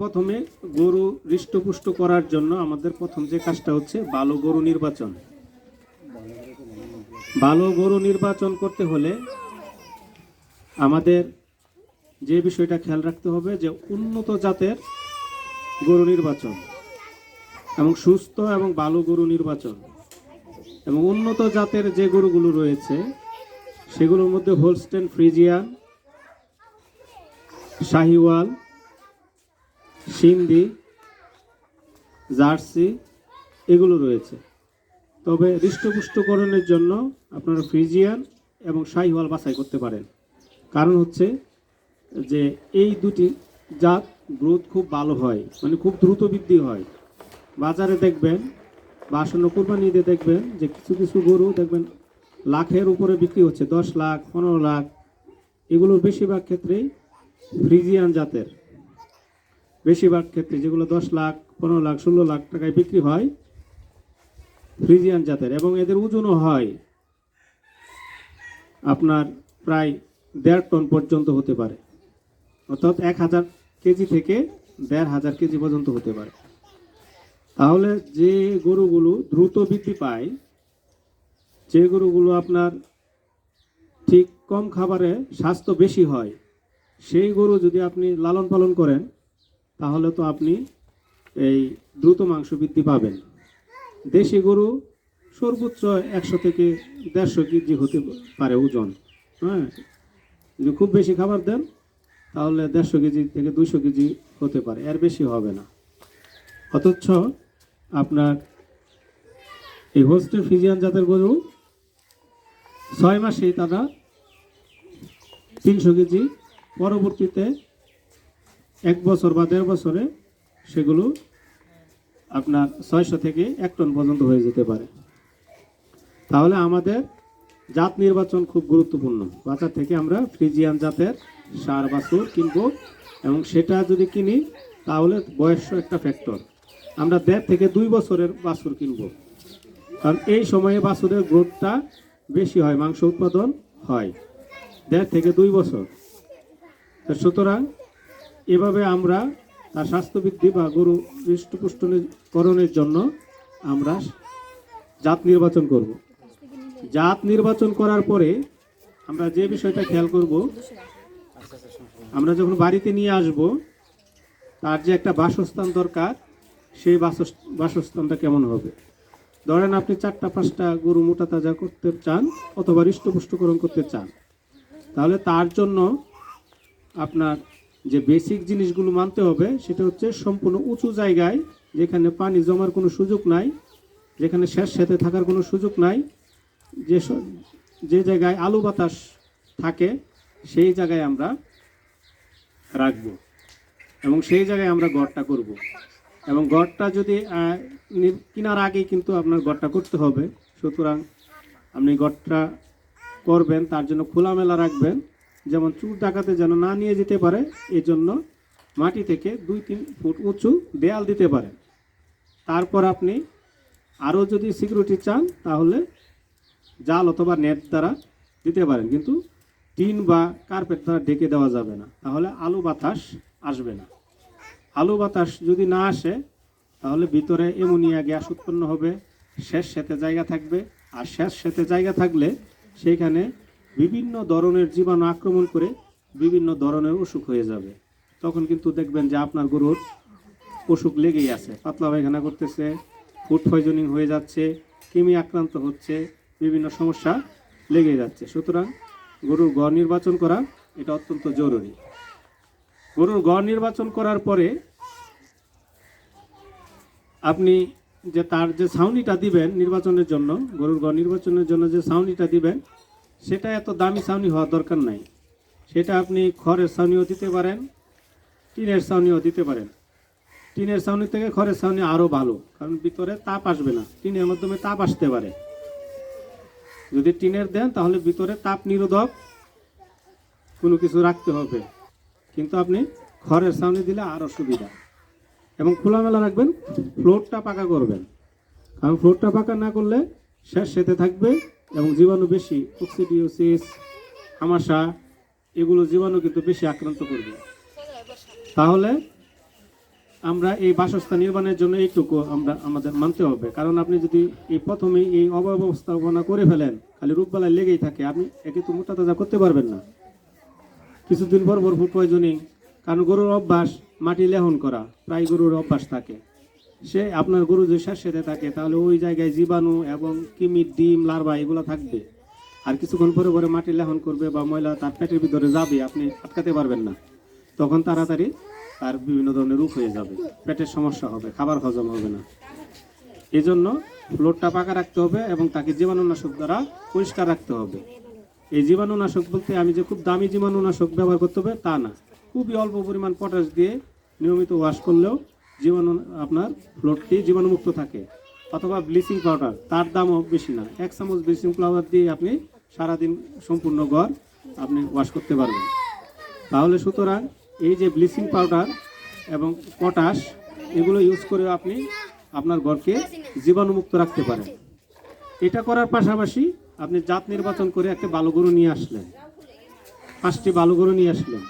প্রথমে গরু হৃষ্টপুষ্ট করার জন্য আমাদের প্রথম যে কাজটা হচ্ছে ভালো গরু নির্বাচন। ভালো গরু নির্বাচন করতে হলে আমাদের যে বিষয়টা খেয়াল রাখতে হবে যে উন্নত জাতের গরু নির্বাচন এবং সুস্থ এবং ভালো গরু নির্বাচন এবং উন্নত জাতের যে গরুগুলো রয়েছে সেগুলোর মধ্যে Holstein Friesian, Sahiwal Sindhi, jersey এগুলো রয়েছে। তবে হৃষ্টপুষ্টকরণের জন্য আপনারা ফ্রিজিয়ান এবং শাহিওয়াল বাছাই করতে পারেন। কারণ হচ্ছে যে এই দুটি জাত গ্রোথ খুব ভালো হয় মানে খুব দ্রুত বৃদ্ধি হয়। বাজারে দেখবেন বা আসন্ন কোরবানি ঈদে দেখবেন যে কিছু কিছু গরু দেখবেন লাখের উপরে বিক্রি হচ্ছে, দশ লাখ, পনেরো লাখ। এগুলোর বেশিরভাগ ক্ষেত্রেই ফ্রিজিয়ান জাতের। বেশিরভাগ ক্ষেত্রে যেগুলো দশ লাখ, পনেরো লাখ, ষোলো লাখ টাকায় বিক্রি হয়, ফ্রিজিয়ান জাতের, এবং এদের ওজনও হয় আপনার প্রায় দেড় টন পর্যন্ত হতে পারে। অর্থাৎ এক হাজার কেজি থেকে দেড় হাজার কেজি পর্যন্ত হতে পারে। তাহলে যে গরুগুলো দ্রুত বৃদ্ধি পায়, যে গরুগুলো আপনার ঠিক কম খাবারে স্বাস্থ্য বেশি হয়, সেই গরু যদি আপনি লালন পালন করেন তাহলে তো আপনি এই দ্রুত মাংস বৃদ্ধি পাবেন। দেশি গরু সর্বোচ্চ একশো থেকে দেড়শো কেজি হতে পারে ওজন। হ্যাঁ? যদি খুব বেশি খাবার দেন, তাহলে দেড়শো কেজি থেকে দুইশো কেজি হতে পারে। এর বেশি হবে না। অথচ আপনার এই হোস্টেল ফিজিয়ান জাতের গরু ছয় মাসেই তারা তিনশো কেজি পরবর্তীতে এক বছর বা দেড় বছরে সেগুলো আপনার ছয়শো থেকে এক টন পর্যন্ত হয়ে যেতে পারে। তাহলে আমাদের জাত নির্বাচন খুব গুরুত্বপূর্ণ। বাজার থেকে আমরা ফ্রিজিয়ান জাতের সার বাছুর কিনবো এবং সেটা যদি কিনি, তাহলে বয়স একটা ফ্যাক্টর আমরা দেড় থেকে দুই বছরের বাছুর কিনবো। কারণ এই সময়ে বাছুরের গ্রোথটা বেশি হয়, মাংস উৎপাদন হয়, দেড় থেকে দুই বছর। সুতরাং এভাবে আমরা তার স্বাস্থ্য বৃদ্ধি বা গরু হৃষ্টপুষ্টকরণের জন্য আমরা জাত নির্বাচন করব। জাত নির্বাচন করার পরে আমরা যে বিষয়টা খেয়াল করব, আমরা যখন বাড়িতে নিয়ে আসব, তার যে একটা বাসস্থান দরকার, সেই বাসস- বাসস্থানটা কেমন হবে? ধরেন আপনি চারটা, পাঁচটা গরু মোটা তাজা করতে চান অথবা হৃষ্টপুষ্টকরণ করতে চান, তাহলে তার জন্য আপনার যে বেসিক জিনিসগুলো মানতে হবে, সেটা হচ্ছে সম্পূর্ণ উঁচু জায়গায় যেখানে পানি জমার কোনো সুযোগ নাই, যেখানে শেষ সাথে থাকার কোনো সুযোগ নাই, যে যে জায়গায় আলু বাতাস থাকে, সেই জায়গায় আমরা রাখব এবং সেই জায়গায় আমরা গড়টা করব। এবং গড়টা যদি কেনার আগেই কিন্তু আপনার গড়টা করতে হবে। সুতরাং আপনি গড়টা করবেন, তার জন্য খোলামেলা রাখবেন। যেমন চুর ডাকাতে যেন না নিয়ে যেতে পারে এই জন্য মাটি থেকে দুই তিন ফুট উঁচু দেয়াল দিতে পারেন তারপর আপনি আরও যদি সিকিউরিটি চান, তাহলে জাল অথবা নেট দ্বারা দিতে পারেন, কিন্তু টিন বা কার্পেট দ্বারা ঢেকে দেওয়া যাবে না। তাহলে আলু বাতাস আসবে না। আলু বাতাস যদি না আসে, তাহলে ভিতরে অ্যামোনিয়া গ্যাস উৎপন্ন হবে শেষ সেতে জায়গা থাকবে, আর শেষ সেতে জায়গা থাকলে সেইখানে বিভিন্ন ধরনের জীবাণু আক্রমণ করে বিভিন্ন ধরনের অসুখ হয়ে যাবে। তখন কিন্তু দেখবেন যে আপনার গরুর অসুখ লেগেই আছে। পাতলা পায়খানা করতেছে ফুড পয়জনিং হয়ে যাচ্ছে, কৃমি আক্রান্ত হচ্ছে, বিভিন্ন সমস্যা লেগে যাচ্ছে। সুতরাং গরুর গড় নির্বাচন করা এটা অত্যন্ত জরুরি। গরুর গড় নির্বাচন করার পরে আপনি যে তার যে ছাউনিটা দিবেন নির্বাচনের জন্য, গরুর গড় নির্বাচনের জন্য যে ছাউনিটা দিবেন সেটা এত দামি ছাউনি হওয়ার দরকার নাই। সেটা আপনি খড়ের ছাউনিও দিতে পারেন, টিনের ছাউনিও দিতে পারেন। টিনের ছাউনি থেকে খড়ের ছাউনি আরও ভালো, কারণ ভিতরে তাপ আসবে না। টিনের মাধ্যমে তাপ আসতে পারে। যদি টিনের দেন, তাহলে ভিতরে তাপ নিরোধক কোনো কিছু রাখতে হবে। কিন্তু আপনি খড়ের ছাউনি দিলে আরও সুবিধা। এবং খোলামেলা রাখবেন, ফ্লোরটা পাকা করবেন। কারণ ফ্লোরটা পাকা না করলে শেষ সেতে থাকবে এবং জীবাণু বেশি অক্সিডিওসিস আমাশা এগুলো জীবাণু কিন্তু বেশি আক্রান্ত করবে। তাহলে আমরা এই বাসস্থান নির্মাণের জন্য এইটুকু আমরা আমাদের মানতে হবে। কারণ আপনি যদি এই প্রথমে এই অব্যবস্থাপনা করে ফেলেন, খালি রূপবেলায় লেগেই থাকে, আপনি একে তো মোটা তাজা করতে পারবেন না। কিছুদিন পর পর ফুড কারণ গরুর অভ্যাস মাটি লেহন করা, প্রায় গরুর অভ্যাস থাকে। সে আপনার গরু যদি শ্বাসেতে থাকে, তাহলে ওই জায়গায় জীবাণু এবং কিমির, ডিম, লার্ভা এগুলো থাকবে। আর কিছুক্ষণ পরে পরে মাটি লেহন করবে বা ময়লা তার পেটের ভিতরে যাবে, আপনি আটকাতে পারবেন না। তখন তাড়াতাড়ি তার বিভিন্ন ধরনের রোগ হয়ে যাবে। পেটের সমস্যা হবে, খাবার হজম হবে না। এই জন্য ফ্লোরটা পাকা রাখতে হবে এবং তাকে জীবাণুনাশক দ্বারা পরিষ্কার রাখতে হবে। এই জীবাণুনাশক বলতে আমি যে খুব দামি জীবাণুনাশক ব্যবহার করতে হবে তা না। খুবই অল্প পরিমাণ পটাশ দিয়ে নিয়মিত ওয়াশ করলেও জীবাণু আপনার ফ্লোরটি জীবাণুমুক্ত থাকে, অথবা ব্লিচিং পাউডার তার দামও বেশি না। এক চামচ ব্লিচিং পাউডার দিয়ে আপনি সারাদিন সম্পূর্ণ ঘর আপনি ওয়াশ করতে পারবেন। তাহলে সুতরাং এই যে ব্লিচিং পাউডার এবং পটাশ এগুলো ইউজ করে আপনি আপনার ঘরকে জীবাণুমুক্ত রাখতে পারেন। এটা করার পাশাপাশি আপনি জাত নির্বাচন করে একটা ভালো গরু নিয়ে আসলেন। পাঁচটি ভালো গরু নিয়ে আসলেন।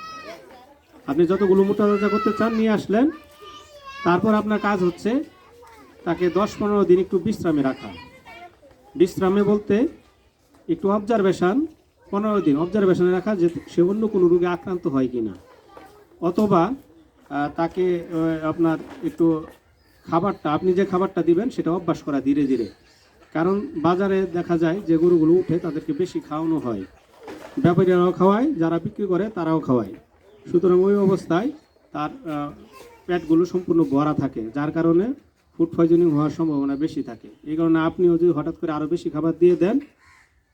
আপনি যতগুলো মোটা করতে চান নিয়ে আসলেন। তারপর আপনার কাজ হচ্ছে তাকে দশ পনেরো দিন একটু বিশ্রামে রাখা। বিশ্রামে বলতে একটু অবজারভেশন পনেরো দিন অবজারভেশনে রাখা যে সে অন্য কোনো রোগে আক্রান্ত হয় কি না অথবা তাকে আপনার একটু খাবারটা, আপনি যে খাবারটা দিবেন সেটা অভ্যাস করা ধীরে ধীরে। কারণ বাজারে দেখা যায় যে গরুগুলো উঠে তাদেরকে বেশি খাওয়ানো হয়। ব্যাপারীরাও খাওয়ায়, যারা বিক্রি করে তারাও খাওয়ায়। সুতরাং ওই অবস্থায় তার পেটগুলো সম্পূর্ণ ভরা থাকে, যার কারণে ফুড পয়জনিং হওয়ার সম্ভাবনা বেশি থাকে। এই কারণে আপনিও যদি হঠাৎ করে আরও বেশি খাবার দিয়ে দেন,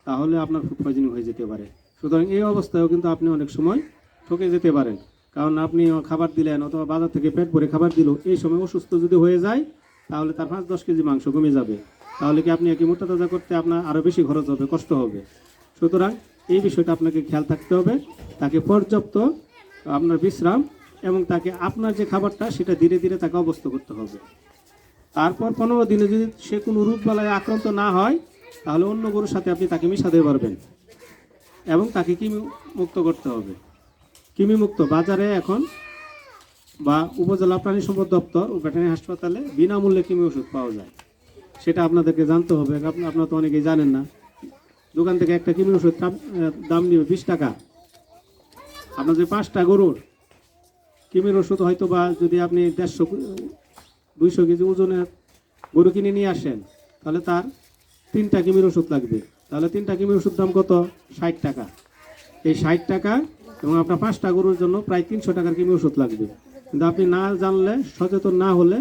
তাহলে আপনার ফুড পয়জনিং হয়ে যেতে পারে। সুতরাং এই অবস্থায়ও কিন্তু আপনি অনেক সময় ঠকে যেতে পারেন। কারণ আপনি খাবার দিলেন অথবা বাজার থেকে পেট ভরে খাবার দিল, এই সময় অসুস্থ যদি হয়ে যায়, তাহলে তার পাঁচ দশ কেজি মাংস কমে যাবে। তাহলে কি আপনি একে মোটা তাজা করতে আপনার আরও বেশি খরচ হবে, কষ্ট হবে? সুতরাং এই বিষয়টা আপনাকে খেয়াল থাকতে হবে। তাকে পর্যাপ্ত আপনার বিশ্রাম এবং তাকে আপনার যে খাবারটা, সেটা ধীরে ধীরে তাকে অবস্থ করতে হবে। তারপর পনেরো দিনে যদি সে কোনো রোগবালায় আক্রান্ত না হয়, তাহলে অন্য গরুর সাথে আপনি তাকে মিশাতে পারবেন এবং তাকে কৃমি মুক্ত করতে হবে। কৃমি মুক্ত বাজারে এখন বা উপজেলা প্রাণী সম্পদ দপ্তর ও ভেটেরিনারি হাসপাতালে বিনামূল্যে কিমি ওষুধ পাওয়া যায়। সেটা আপনাদেরকে জানতে হবে। আপনি, আপনারা তো অনেকেই জানেন না। দোকান থেকে একটা কৃমি ওষুধ দাম নিবে বিশ টাকা। আপনার যে পাঁচটা গরুর কৃমির ওষুধ হয়তো বা যদি আপনি দেড়শো, দুইশো কেজি ওজনের গরু কিনে নিয়ে আসেন, তাহলে তার তিনটা কিমির ওষুধ লাগবে। তাহলে তিনটা কিমির ওষুধ দাম কত? ষাট টাকা। এই ষাট টাকা এবং আপনার পাঁচটা গরুর জন্য প্রায় তিনশো টাকার কিমি ওষুধ লাগবে। কিন্তু আপনি না জানলে, সচেতন না হলে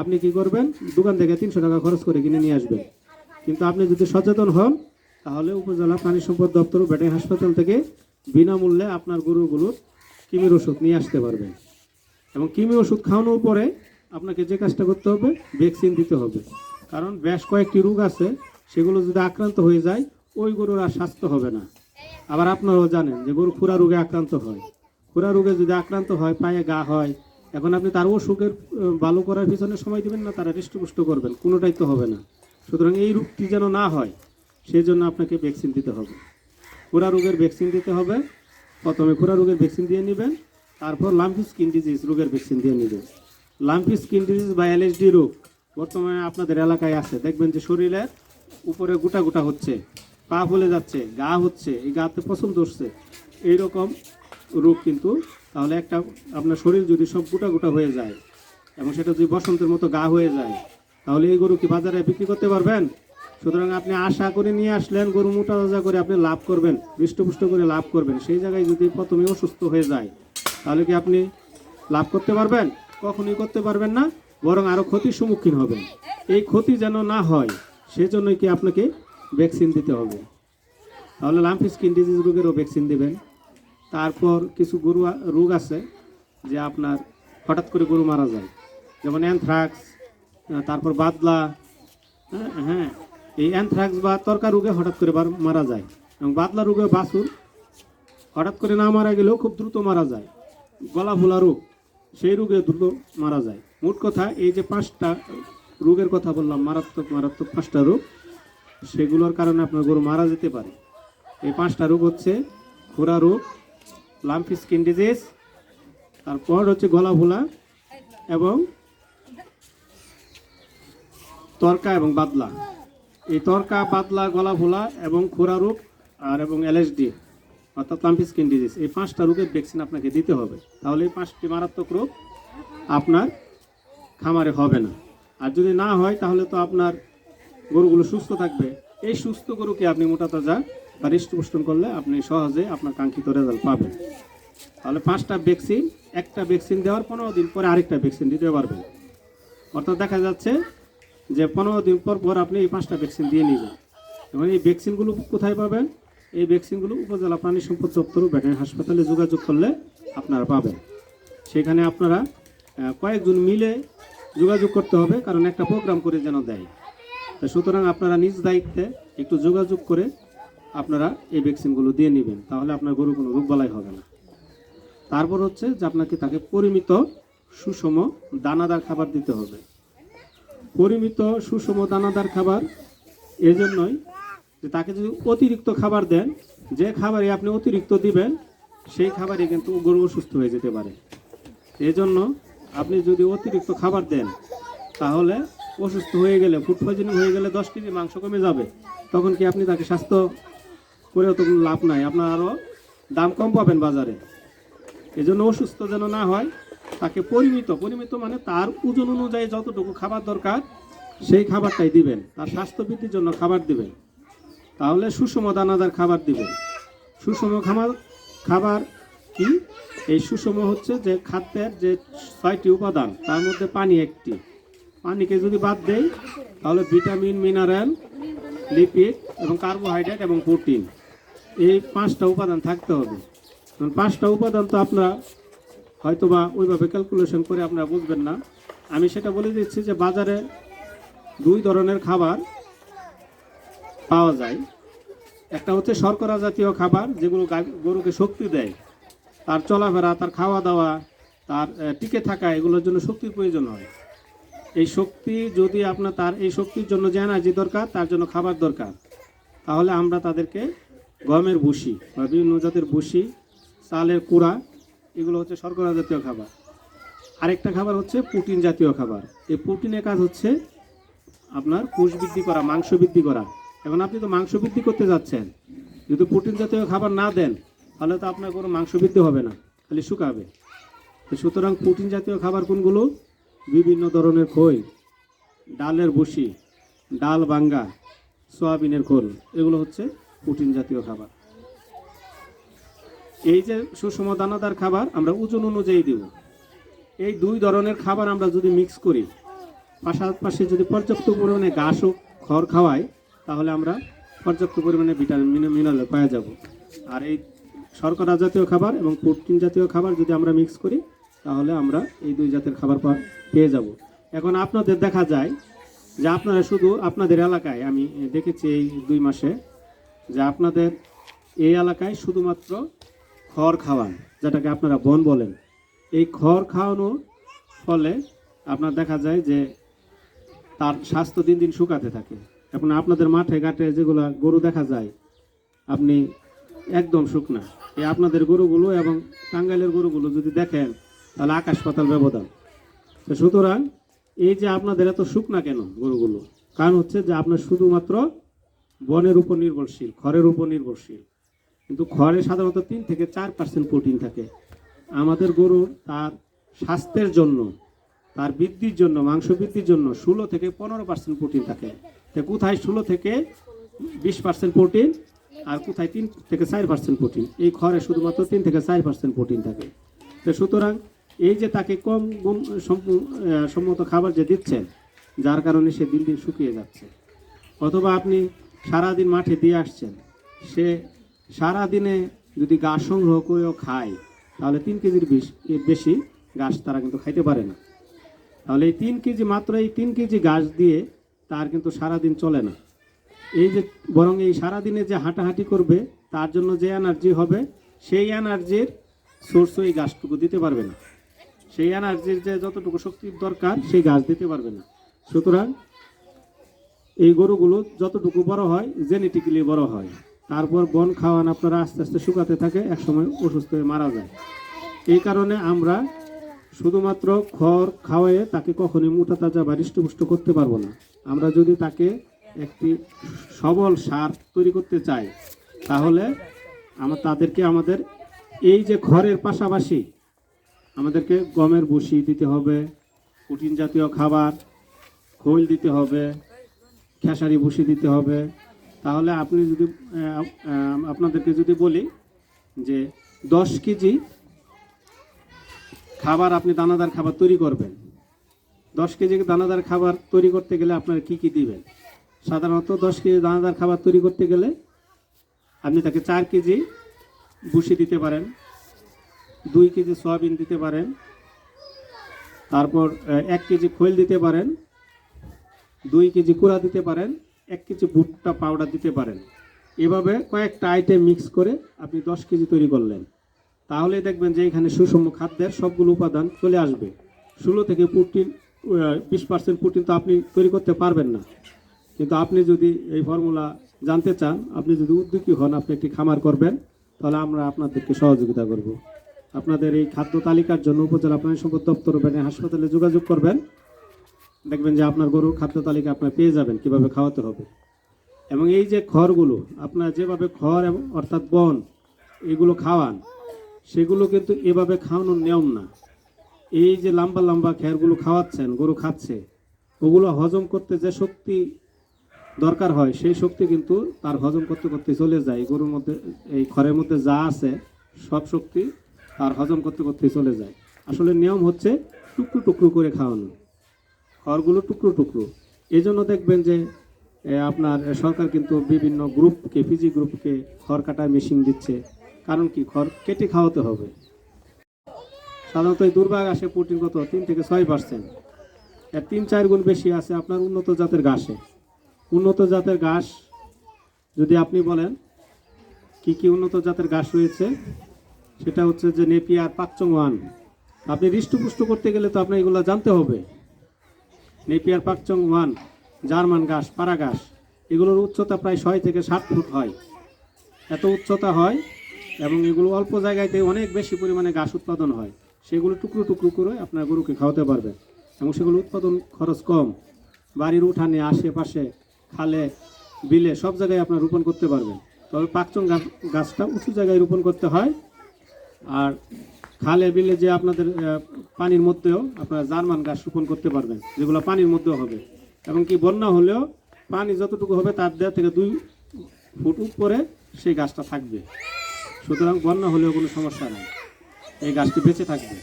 আপনি কি করবেন? দোকান থেকে তিনশো টাকা খরচ করে কিনে নিয়ে আসবেন। কিন্তু আপনি যদি সচেতন হন, তাহলে উপজেলা প্রাণী সম্পদ দপ্তর ভেটেরিনারি হাসপাতাল থেকে বিনামূল্যে আপনার গরুগুলোর কিমির ওষুধ নিয়ে আসতে পারবেন। এবং কৃমি ওষুধ খাওয়ানোর পরে আপনাকে যে কাজটা করতে হবে ভ্যাকসিন দিতে হবে। কারণ বেশ কয়েকটি রোগ আছে, সেগুলো যদি আক্রান্ত হয়ে যায়, ওই গরুর আর স্বাস্থ্য হবে না। আবার আপনারাও জানেন যে গরু খুরা রোগে আক্রান্ত হয়। খুরা রোগে যদি আক্রান্ত হয়, পায়ে গা হয়, এখন আপনি তার অসুখের ভালো করার পিছনে সময় দিবেন না, তারা হৃষ্টপুষ্ট করবেন, কোনোটাই তো হবে না। সুতরাং এই রোগটি যেন না হয় সেই জন্য আপনাকে ভ্যাকসিন দিতে হবে। খুরা রোগের ভ্যাকসিন দিতে হবে। প্রথমে খুরা রোগের ভ্যাকসিন দিয়ে নেবেন তারপর লাম্পি স্কিন ডিজিজ রোগের ভ্যাকসিন দিয়ে নেবেন লাম্পি স্কিন ডিজিজ বা এলএসডি রোগ বর্তমানে আপনাদের এলাকায় আছে। দেখবেন যে শরীরের উপরে গোটা গোটা হচ্ছে, পা ফুলে যাচ্ছে, গা হচ্ছে, এই গাতে পছন্দ হচ্ছে। এইরকম রোগ কিন্তু তাহলে একটা আপনার শরীর যদি সব গোটা গোটা হয়ে যায় এবং সেটা যদি বসন্তের মতো গা হয়ে যায়, তাহলে এই গরু কি বাজারে বিক্রি করতে পারবেন? সুতরাং আপনি আশা করে নিয়ে আসলেন, গরু মোটা তাজা করে আপনি লাভ করবেন, হৃষ্টপুষ্ট করে লাভ করবেন। সেই জায়গায় যদি প্রথমে অসুস্থ হয়ে যায় তাহলে কি আপনি লাভ করতে পারবেন? কখনোই করতে পারবেন না, বরং আরও ক্ষতির সম্মুখীন হবেন। এই ক্ষতি যেন না হয়, সেজন্যই কি আপনাকে ভ্যাকসিন দিতে হবে। তাহলে লাম্পি স্কিন ডিজিজ রোগেরও ভ্যাকসিন দেবেন। তারপর কিছু গরু রোগ আছে যে আপনার হঠাৎ করে গরু মারা যায়। যেমন অ্যানথ্রাক্স তারপর বাদলা হ্যাঁ হ্যাঁ এই অ্যানথ্রাক্স বা তরকা রোগে হঠাৎ করে মারা যায়। এবং বাদলা রোগে বাসুর হঠাৎ করে না মারা গেলেও খুব দ্রুত মারা যায়। গলা ভোলা রোগ, সেই রোগে দুটো মারা যায়। মোট কথা, এই যে পাঁচটা রোগের কথা বললাম, মারাত্মক মারাত্মক পাঁচটা রোগ, সেগুলোর কারণে আপনার গরু মারা যেতে পারে। এই পাঁচটা রোগ হচ্ছে খোরা রোগ লাম্পি স্কিন ডিজিজ, তারপর হচ্ছে গলা ভোলা এবং তরকা এবং বাদলা। এই তরকা পাতলা গলা ভোলা এবং খোরা রোগ আর এবং এলএসডি অর্থাৎ লাম্পি স্কিন ডিজিজ এই পাঁচটা রোগের ভ্যাকসিন আপনাকে দিতে হবে। তাহলে এই পাঁচটি মারাত্মক রোগ আপনার খামারে হবে না। আর যদি না হয়, তাহলে তো আপনার গরুগুলো সুস্থ থাকবে। এই সুস্থ গরুকে আপনি মোটা তাজা বা হৃষ্টপুষ্টন করলে আপনি সহজে আপনার কাঙ্ক্ষিত রেজাল্ট পাবেন। তাহলে পাঁচটা ভ্যাকসিন একটা ভ্যাকসিন দেওয়ার পনেরো দিন পরে আরেকটা ভ্যাকসিন দিতে পারবেন। অর্থাৎ দেখা যাচ্ছে যে পনেরো দিন পর পর আপনি এই পাঁচটা ভ্যাকসিন দিয়ে নেবেন এবং এই ভ্যাকসিনগুলো কোথায় পাবেন? এই ভ্যাকসিনগুলো উপজেলা প্রাণী সম্পদ দপ্তর ও ভেটেরিনারি হাসপাতালে যোগাযোগ করলে আপনারা পাবেন। সেখানে আপনারা কয়েকজন মিলে যোগাযোগ করতে হবে, কারণ একটা প্রোগ্রাম করে যেন দেয়। তা সুতরাং আপনারা নিজ দায়িত্বে একটু যোগাযোগ করে আপনারা এই ভ্যাকসিনগুলো দিয়ে নেবেন, তাহলে আপনার গরু কোনো রোগ বালাই হবে না। তারপর হচ্ছে যে আপনাকে তাকে পরিমিত সুষম দানাদার খাবার দিতে হবে। পরিমিত সুষম দানাদার খাবার এজন্যই যে তাকে যদি অতিরিক্ত খাবার দেন, যে খাবারই আপনি অতিরিক্ত দিবেন, সেই খাবারই কিন্তু গরু অসুস্থ হয়ে যেতে পারে। এজন্য আপনি যদি অতিরিক্ত খাবার দেন, তাহলে অসুস্থ হয়ে গেলে ফুড পয়জনিং হয়ে গেলে দশ কেজি মাংস কমে যাবে। তখন কি আপনি তাকে স্বাস্থ্য করেও তো কোনো লাভ নাই। আপনার আরও দাম কম পাবেন বাজারে। এজন্য অসুস্থ যেন না হয়, তাকে পরিমিত পরিমিত মানে তার ওজন অনুযায়ী যতটুকু খাবার দরকার, সেই খাবারটাই দিবেন। তার স্বাস্থ্য বৃদ্ধির জন্য খাবার দিবেন। তাহলে সুষম দানাদার খাবার দিবেন সুষম খাবার খাবার কি? এই সুষম হচ্ছে যে খাদ্যের যে ছয়টি উপাদান, তার মধ্যে পানি একটি। পানিকে যদি বাদ দেই, তাহলে ভিটামিন, মিনারেল, লিপিড এবং কার্বোহাইড্রেট এবং প্রোটিন, এই পাঁচটা উপাদান থাকতে হবে। পাঁচটা উপাদান তো আপনারা হয়তো বা ওইভাবে ক্যালকুলেশন করে আপনারা বুঝবেন না। আমি সেটা বলে দিচ্ছি যে বাজারে দুই ধরনের খাবার পাওয়া যায়। একটা হচ্ছে শর্করা জাতীয় খাবার, যেগুলো গরুকে শক্তি দেয়। তার চলাফেরা, তার খাওয়া দাওয়া তার টিকে থাকা, এগুলোর জন্য শক্তির প্রয়োজন হয়। এই শক্তি যদি আপনার তার, এই শক্তির জন্য যে এনার্জি দরকার, তার জন্য খাবার দরকার। তাহলে আমরা তাদেরকে গমের ভুসি বা বিভিন্ন জাতের ভুসি, চালের কুড়া, এগুলো হচ্ছে শর্করা জাতীয় খাবার। আরেকটা খাবার হচ্ছে প্রোটিন জাতীয় খাবার। এই প্রোটিনের কাজ হচ্ছে আপনার কোষ বৃদ্ধি করা, মাংস বৃদ্ধি করা। এখন আপনি তো মাংস বৃদ্ধি করতে যাচ্ছেন। যদি প্রোটিন জাতীয় খাবার না দেন, তাহলে তো আপনার কোনো মাংস বৃদ্ধি হবে না, খালি শুকাবে। সুতরাং প্রোটিন জাতীয় খাবার কোনগুলো? বিভিন্ন ধরনের খই, ডালের বসি, ডাল বাঙ্গা সয়াবিনের খোল, এগুলো হচ্ছে প্রোটিন জাতীয় খাবার। এই যে সুষম দানাদার খাবার আমরা ওজন অনুযায়ী দেব। এই দুই ধরনের খাবার আমরা যদি মিক্স করি, পাশাপাশি যদি পর্যাপ্ত পরিমাণে ঘাস ও খড় খাওয়াই তাহলে আমরা পর্যাপ্ত পরিমাণে ভিটামিন মিনারেল পাওয়া যাব। আর এই শর্করা জাতীয় খাবার এবং প্রোটিন জাতীয় খাবার যদি আমরা মিক্স করি, তাহলে আমরা এই দুই জাতের খাবার পেয়ে যাব। এখন আপনাদের দেখা যায় যে আপনারা শুধু আপনাদের এলাকায়, আমি দেখেছি এই দুই মাসে, যে আপনাদের এই এলাকায় শুধুমাত্র খড় খাওয়ান, যেটাকে আপনারা বন বলেন। এই খড় খাওয়ানোর ফলে আপনার দেখা যায় যে তার স্বাস্থ্য দিন দিন শুকাতে থাকে। এখন আপনাদের মাঠে, ঘাটে যেগুলো গরু দেখা যায়, আপনি একদম শুকনা। এই আপনাদের গরুগুলো এবং টাঙ্গাইলের গরুগুলো যদি দেখেন, তাহলে আকাশ পাতাল ব্যবধান। তো সুতরাং, এই যে আপনাদের এত শুকনা কেন গরুগুলো? কারণ হচ্ছে যে আপনার শুধুমাত্র বনের উপর নির্ভরশীল, খড়ের উপর নির্ভরশীল। কিন্তু খড়ে সাধারণত তিন থেকে চার পার্সেন্ট প্রোটিন থাকে। আমাদের গরুর তার স্বাস্থ্যের জন্য, তার বৃদ্ধির জন্য, মাংস বৃদ্ধির জন্য ষোলো থেকে পনেরো পার্সেন্ট প্রোটিন থাকে। কোথায় ষোলো থেকে বিশ পার্সেন্ট প্রোটিন আর কোথায় তিন থেকে চার পার্সেন্ট প্রোটিন এই খড়ে শুধুমাত্র তিন থেকে চার পার্সেন্ট প্রোটিন থাকে। তো সুতরাং এই যে তাকে কম গুণ সম্মত খাবার যে দিচ্ছেন, যার কারণে সে দিন দিন শুকিয়ে যাচ্ছে। অথবা আপনি সারাদিন মাঠে দিয়ে আসছেন, সে সারাদিনে যদি গাছ সংগ্রহ করেও খায়, তাহলে তিন কেজির বেশি গাছ তারা কিন্তু খাইতে পারে না। তাহলে এই তিন কেজি মাত্র এই তিন কেজি গাছ দিয়ে তার কিন্তু সারাদিন চলে না। এই যে, বরং এই সারাদিনে যে হাঁটাহাঁটি করবে, তার জন্য যে এনার্জি হবে, সেই এনার্জির সোর্স এই গাছটুকু দিতে পারবে না। সেই এনার্জির যে যতটুকু শক্তির দরকার, সেই গাছ দিতে পারবে না। সুতরাং এই গরুগুলো যতটুকু বড় হয় জেনেটিক্যালি বড় হয়, তারপর বন খাওয়ান আপনারা আস্তে আস্তে শুকাতে থাকে, একসময় অসুস্থ হয়ে মারা যায়। এই কারণে আমরা শুধুমাত্র খড় খাওয়ায়ে তাকে কখনোই মোটা তাজা বা হৃষ্টপুষ্ট করতে পারব না। আমরা যদি তাকে একটি সবল সার তৈরি করতে চাই, তাহলে আমরা তাদেরকে আমাদের এই যে খড়ের পাশাপাশি আমাদেরকে গমের ভুসি দিতে হবে, প্রোটিন জাতীয় খাবার, খোল দিতে হবে, খেসারি ভুসি দিতে হবে। তাহলে আপনি যদি আপনাদেরকে যদি বলি যে দশ কেজি খাবার আপনি দানাদার খাবার তৈরি করবেন দশ কেজি দানাদার খাবার তৈরি করতে গেলে আপনার কি কি দিবেন? সাধারণত দশ কেজি দানাদার খাবার তৈরি করতে গেলে আপনি তাকে চার কেজি ভুসি দিতে পারেন, দুই কেজি সয়াবিন দিতে পারেন, তারপর এক কেজি খৈল দিতে পারেন, দুই কেজি কুড়া দিতে পারেন, এক কেজি ভুট্টা পাউডার দিতে পারেন। এভাবে কয়েকটা আইটেম মিক্স করে আপনি দশ কেজি তৈরি করলেন। তাহলে দেখবেন যে এখানে সুষম খাদ্যের সবগুলো উপাদান চলে আসবে। ষোলো থেকে প্রোটিন বিশ পার্সেন্ট প্রোটিন তো আপনি তৈরি করতে পারবেন না। কিন্তু আপনি যদি এই ফর্মুলা জানতে চান, আপনি যদি উদ্যোগী হন, আপনি একটি খামার করবেন, তাহলে আমরা আপনাদেরকে সহযোগিতা করব। আপনাদের এই খাদ্য তালিকার জন্য উপজেলা প্রাণী সম্পদ দপ্তর ব্যানে হাসপাতালে যোগাযোগ করবেন। দেখবেন যে আপনার গরুর খাদ্য তালিকা আপনার পেয়ে যাবেন, কীভাবে খাওয়াতে হবে। এবং এই যে খড়গুলো, আপনার যেভাবে খড় এবং অর্থাৎ বন, এগুলো খাওয়ান, সেগুলো কিন্তু এভাবে খাওয়ানোর নিয়ম না। এই যে লম্বা লম্বা খেরগুলো খাওয়াচ্ছেন, গরু খাচ্ছে, ওগুলো হজম করতে যে শক্তি দরকার হয়, সেই শক্তি কিন্তু তার হজম করতে করতে চলে যায়। গরুর মধ্যে, এই খড়ের মধ্যে যা আছে, সব শক্তি তার হজম করতে করতে চলে যায়। আসলে নিয়ম হচ্ছে টুকরো টুকরো করে খাওয়ানো। খড়গুলো টুকরো টুকরো। এই জন্য দেখবেন যে আপনার সরকার কিন্তু বিভিন্ন গ্রুপকে পিজি গ্রুপকে খড় কাটার মেশিন দিচ্ছে। কারণ কি? খড় কেটে খাওয়াতে হবে। সাধারণত এই দুর্ভাগ আসে প্রোটিন কত তিন থেকে ছয় পার্সেন্ট এর তিন চার গুণ বেশি আছে আপনার উন্নত জাতের ঘাসে। উন্নত জাতের ঘাস, যদি আপনি বলেন কি কি উন্নত জাতের ঘাস রয়েছে, সেটা হচ্ছে যে নেপিয়ার পাকচং ওয়ান আপনি হৃষ্টপুষ্ট করতে গেলে তো আপনার এগুলো জানতে হবে। নেপিয়ার পাকচং ওয়ান জার্মান ঘাস পাড়া ঘাস, এগুলোর উচ্চতা প্রায় ছয় থেকে সাত ফুট হয়। এত উচ্চতা হয় এবং এগুলো অল্প জায়গাতে অনেক বেশি পরিমাণে ঘাস উৎপাদন হয়। সেগুলো টুকরো টুকরো করে আপনার গরুকে খাওয়াতে পারবেন এবং সেগুলো উৎপাদন খরচ কম। বাড়ির উঠানে, আশেপাশে, খালে, বিলে সব জায়গায় আপনার রোপণ করতে পারবেন তবে পাকচং গাছ গাছটা উঁচু জায়গায় রোপণ করতে হয়। আর খালে, বিলে যে আপনাদের পানির মধ্যেও আপনারা জার্মান গাছ রোপণ করতে পারবেন, যেগুলো পানির মধ্যেও হবে। এবং কি বন্যা হলেও পানি যতটুকু হবে তার দেড় থেকে দুই ফুট উপরে সেই গাছটা থাকবে। সুতরাং বন্যা হলেও কোনো সমস্যা নেই। এই গাছটি বেঁচে থাকবে।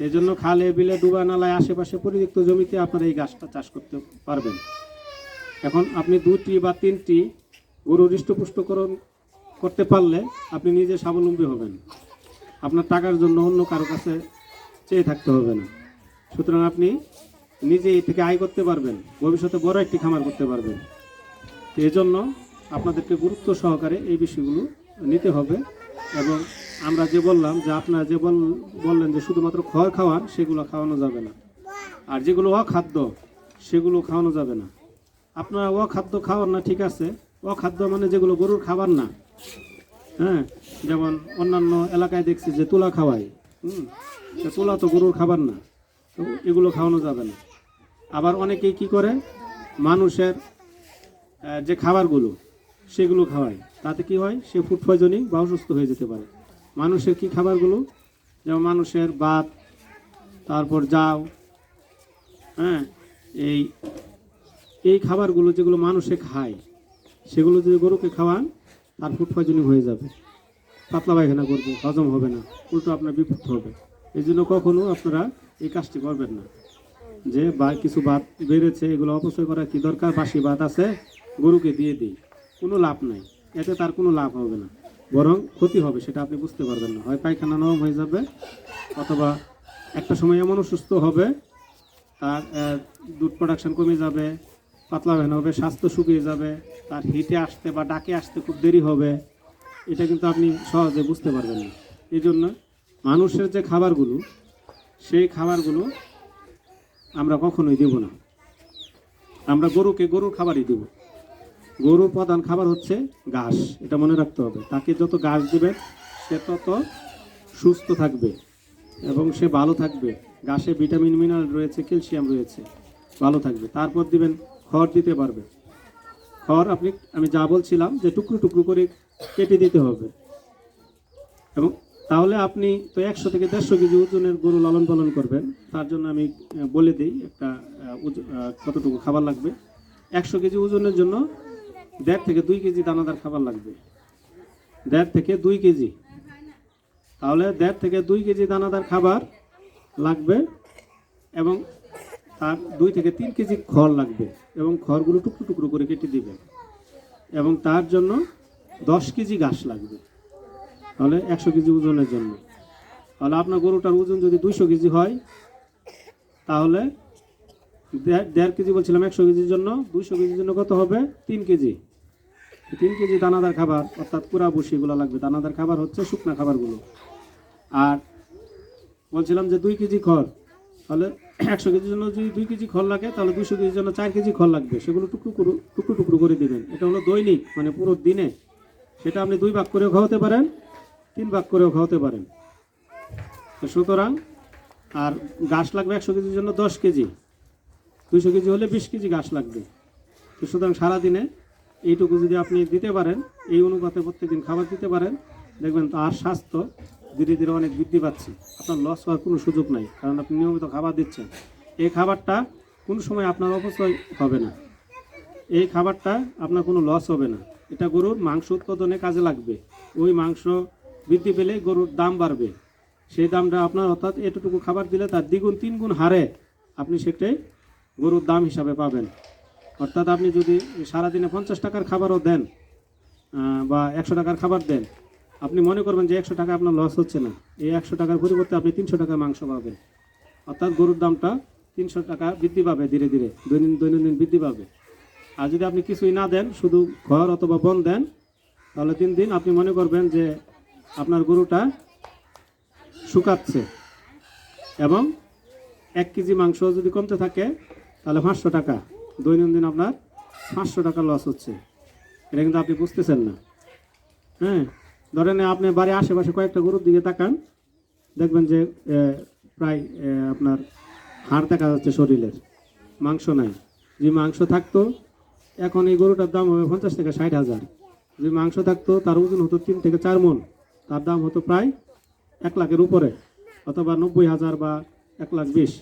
এই জন্য খালে, বিলে, ডুবা নালায় আশেপাশে পরিত্যক্ত জমিতে আপনারা এই গাছটা চাষ করতে পারবেন। এখন আপনি দুটি বা তিনটি গরু হৃষ্টপুষ্টকরণ করতে পারলে আপনি নিজে স্বাবলম্বী হবেন। আপনার টাকার জন্য অন্য কারও কাছে চেয়ে থাকতে হবে না। সুতরাং আপনি নিজে এই থেকে আয় করতে পারবেন, ভবিষ্যতে বড় একটি খামার করতে পারবেন। এই জন্য আপনাদেরকে গুরুত্ব সহকারে এই বিষয়গুলো নিতে হবে এবং আমরা যে বললাম যে আপনারা যে বল- বললেন যে শুধুমাত্র খড় খাওয়ান সেগুলো খাওয়ানো যাবে না। আর যেগুলো অখাদ্য, সেগুলো খাওয়ানো যাবে না। আপনারা অখাদ্য খাওয়ান না, ঠিক আছে? অখাদ্য মানে যেগুলো গরুর খাবার না। হ্যাঁ? যেমন অন্যান্য এলাকায় দেখছি যে তুলা খাওয়ায়। হুম? তুলা তো গরুর খাবার না। তো এগুলো খাওয়ানো যাবে না। আবার অনেকেই কি করে? মানুষের যে খাবারগুলো, সেগুলো খাওয়ায়। তাতে কি হয়? সে ফুড পয়জনিং বা অসুস্থ হয়ে যেতে পারে। মানুষের কি খাবারগুলো? যেমন মানুষের ভাত, তারপর যাও হ্যাঁ এই এই খাবারগুলো যেগুলো মানুষে খায়, সেগুলো যদি গরুকে খাওয়ান, তার ফুড পয়জনিং হয়ে যাবে। পাতলা পায়খানা করবে, হজম হবে না, উল্টো আপনার বিপদ হবে। এই জন্য কখনো আপনারা এই কাজটি করবেন না। যে বা, কিছু ভাত বেড়েছে, এগুলো অপচয় করার কি দরকার? বাসি ভাত আছে, গরুকে দিয়ে দিই। কোনো লাভ নাই। এতে তার কোনো লাভ হবে না। বরং ক্ষতি হবে, সেটা আপনি বুঝতে পারবেন না। হয় পায়খানা নরম হয়ে যাবে, অথবা একটা সময় এমন অসুস্থ হবে, তার দুধ প্রোডাকশন কমে যাবে, পাতলা পায়খানা হবে স্বাস্থ্য শুকিয়ে যাবে, তার হিটে আসতে বা ডাকে আসতে খুব দেরি হবে, এটা কিন্তু আপনি সহজে বুঝতে পারবেন না। এই জন্য মানুষের যে খাবারগুলো, সেই খাবারগুলো আমরা কখনোই দেব না। আমরা গরুকে গরুর খাবারই দেব। গরুর প্রধান খাবার হচ্ছে ঘাস। এটা মনে রাখতে হবে। তাকে যত ঘাস দেবে, সে তত সুস্থ থাকবে এবং সে ভালো থাকবে। ঘাসে ভিটামিন, মিনারেল রয়েছে, ক্যালসিয়াম রয়েছে, ভালো থাকবে। তারপর দিবেন খড় দিতে পারবে। খড় আপনি, আমি যা বলছিলাম যে টুকরো টুকরো করে কেটে দিতে হবে। এবং তাহলে আপনি তো একশো থেকে দেড়শো কেজি ওজনের গরু লালন পালন করবেন। তার জন্য আমি বলে দিই একটা কতটুকু খাবার লাগবে। একশো কেজি ওজনের জন্য দেড় থেকে দুই কেজি দানাদার খাবার লাগবে। দেড় থেকে দুই কেজি। তাহলে দেড় থেকে দুই কেজি দানাদার খাবার লাগবে এবং তার দুই থেকে তিন কেজি খড় লাগবে এবং খড়গুলো টুকরো টুকরো করে কেটে দিবেন এবং তার জন্য দশ কেজি ঘাস লাগবে। তাহলে একশো কেজি ওজনের জন্য। তাহলে আপনার গরুটার ওজন যদি দুইশো কেজি হয়, তাহলে দেড়- কেজি বলছিলাম একশো কেজির জন্য, দুইশো কেজির জন্য কত হবে? তিন কেজি। তিন কেজি দানাদার খাবার, অর্থাৎ পুরা বসিগুলো লাগবে। দানাদার খাবার হচ্ছে শুকনা খাবারগুলো। আর বলছিলাম যে দুই কেজি খড়, তাহলে একশো কেজির জন্য যদি দুই কেজি খড় লাগে, তাহলে দুশো কেজির জন্য চার কেজি খড় লাগবে। সেগুলো টুকরো টুকরো টুকরো করে দেবেন। এটা হলো দৈনিক মানে পুরো দিনে। সেটা আপনি দুই ভাগ করেও খাওয়াতে পারেন, তিন ভাগ করেও খাওয়াতে পারেন। সুতরাং, আর ঘাস লাগবে একশো কেজির জন্য দশ কেজি। দুইশো কেজি হলে বিশ কেজি ঘাস লাগবে। তো সুতরাং সারাদিনে এইটুকু যদি আপনি দিতে পারেন, এই অনুপাতে প্রত্যেকদিন খাবার দিতে পারেন, দেখবেন তার স্বাস্থ্য ধীরে ধীরে অনেক বৃদ্ধি পাচ্ছে। আপনার লস হওয়ার কোনো সুযোগ নাই, কারণ আপনি নিয়মিত খাবার দিচ্ছেন। এই খাবারটা কোনো সময় আপনার অপচয় হবে না। এই খাবারটা আপনার কোনো লস হবে না। এটা গরুর মাংস উৎপাদনে কাজে লাগবে। ওই মাংস বৃদ্ধি পেলে গরুর দাম বাড়বে। সেই দামটা আপনার অর্থাৎ এতটুকু খাবার দিলে তার দ্বিগুণ তিন গুণ হারে আপনি সেটাই গরুর দাম হিসাবে পাবেন। অর্থাৎ আপনি যদি সারাদিনে পঞ্চাশ টাকার খাবারও দেন বা একশো টাকার খাবার দেন, আপনি মনে করবেন যে একশো টাকা আপনার লস হচ্ছে না। এই একশো টাকার পরিবর্তে আপনি তিনশো টাকার মাংস পাবেন। অর্থাৎ গরুর দামটা তিনশো টাকা বৃদ্ধি পাবে ধীরে ধীরে, দৈনন্দিন দৈনন্দিন বৃদ্ধি পাবে। আর যদি আপনি কিছুই না দেন, শুধু ঘর অথবা বন দেন, তাহলে তিন দিন আপনি মনে করবেন যে আপনার গরুটা শুকাচ্ছে এবং এক কেজি মাংস যদি কমতে থাকে তাহলে পাঁচশো টাকা। দৈনন্দিন আপনার পাঁচশো টাকা লস হচ্ছে। এটা কিন্তু আপনি বুঝতেছেন না। হ্যাঁ ধরেন আপনি বাড়ির আশেপাশে কয়েকটা গরুর দিকে তাকান, দেখবেন যে প্রায় আপনার হাড় দেখা যাচ্ছে শরীরের। মাংস নাই। যদি মাংস থাকতো, এখন এই গরুটার দাম হবে পঞ্চাশ থেকে ষাট হাজার। যদি মাংস থাকতো, তার ওজন হতো তিন থেকে চার মন। তার দাম হতো প্রায় এক লাখের উপরে, অথবা নব্বই হাজার বা এক লাখ বিশ।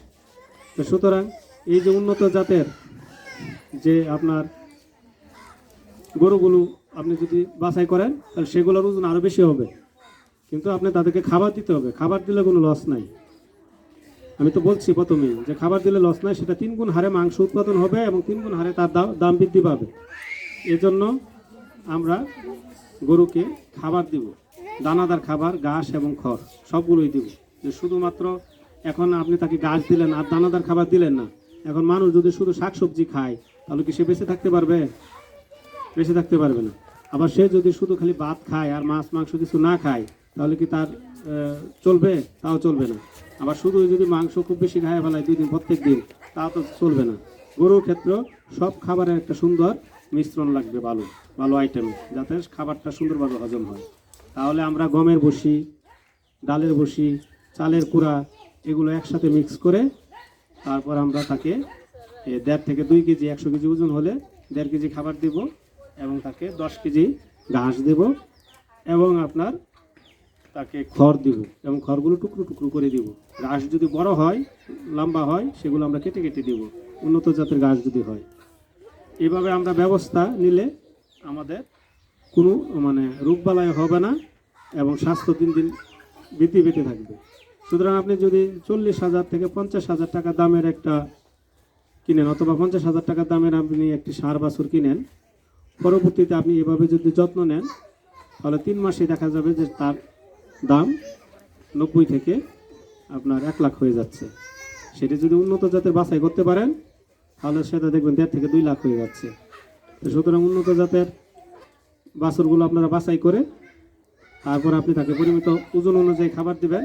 সুতরাং এই যে উন্নত জাতের যে আপনার গরুগুলো আপনি যদি বাছাই করেন, তাহলে সেগুলোর ওজন আরও বেশি হবে। কিন্তু আপনি তাদেরকে খাবার দিতে হবে। খাবার দিলে কোনো লস নাই। আমি তো বলছি প্রথমেই যে খাবার দিলে লস নাই, সেটা তিন গুণ হারে মাংস উৎপাদন হবে এবং তিন গুণ হারে তার দাম দাম বৃদ্ধি পাবে। এজন্য আমরা গরুকে খাবার দিব। দানাদার খাবার, ঘাস এবং খড়, সবগুলোই দিব। যে শুধুমাত্র এখন আপনি তাকে ঘাস দিলেন, আর দানাদার খাবার দিলেন না। এখন মানুষ যদি শুধু শাকসবজি খায়, তাহলে কি সে বেঁচে থাকতে পারবে? বেঁচে থাকতে পারবে না। আবার সে যদি শুধু খালি ভাত খায় আর মাছ, মাংস কিছু না খায়, তাহলে কি তার চলবে? তাও চলবে না। আবার শুধু যদি মাংস খুব বেশি খায় ফেলায় দুই দিন প্রত্যেক দিন, তাও তো চলবে না। গরুর ক্ষেত্রে সব খাবারের একটা সুন্দর মিশ্রণ লাগবে, ভালো ভালো আইটেম যাতে খাবারটা সুন্দরভাবে হজম হয়। তাহলে আমরা গমের বসি, ডালের বসি, চালের কুড়া, এগুলো একসাথে মিক্স করে তারপর আমরা তাকে দেড় থেকে দুই কেজি, একশো কেজি ওজন হলে দেড় কেজি খাবার দিব এবং তাকে দশ কেজি ঘাস দেব এবং আপনার তাকে খড় দিব এবং খড়গুলো টুকরো টুকরো করে দিব। ঘাস যদি বড় হয়, লম্বা হয়, সেগুলো আমরা কেটে কেটে দিব। উন্নত জাতের ঘাস যদি হয়। এভাবে আমরা ব্যবস্থা নিলে আমাদের কোনো মানে রোগবালাই হবে না এবং স্বাস্থ্য দিন দিন বৃদ্ধি পেতে থাকবে। সুতরাং আপনি যদি চল্লিশ হাজার থেকে পঞ্চাশ হাজার টাকা দামের একটা কিনেন অথবা পঞ্চাশ হাজার টাকা দামের আপনি একটি সার বাছুর কিনেন, পরবর্তীতে আপনি এভাবে যদি যত্ন নেন, তাহলে তিন মাসে দেখা যাবে যে তার দাম নব্বই থেকে আপনার এক লাখ হয়ে যাচ্ছে। সেটি যদি উন্নত জাতের বাছাই করতে পারেন, তাহলে সেটা দেখবেন দেড় থেকে দুই লাখ হয়ে যাচ্ছে। তো সুতরাং উন্নত জাতের বাছুরগুলো আপনারা বাছাই করে, তারপর আপনি তাকে পরিমিত ওজন অনুযায়ী খাবার দেবেন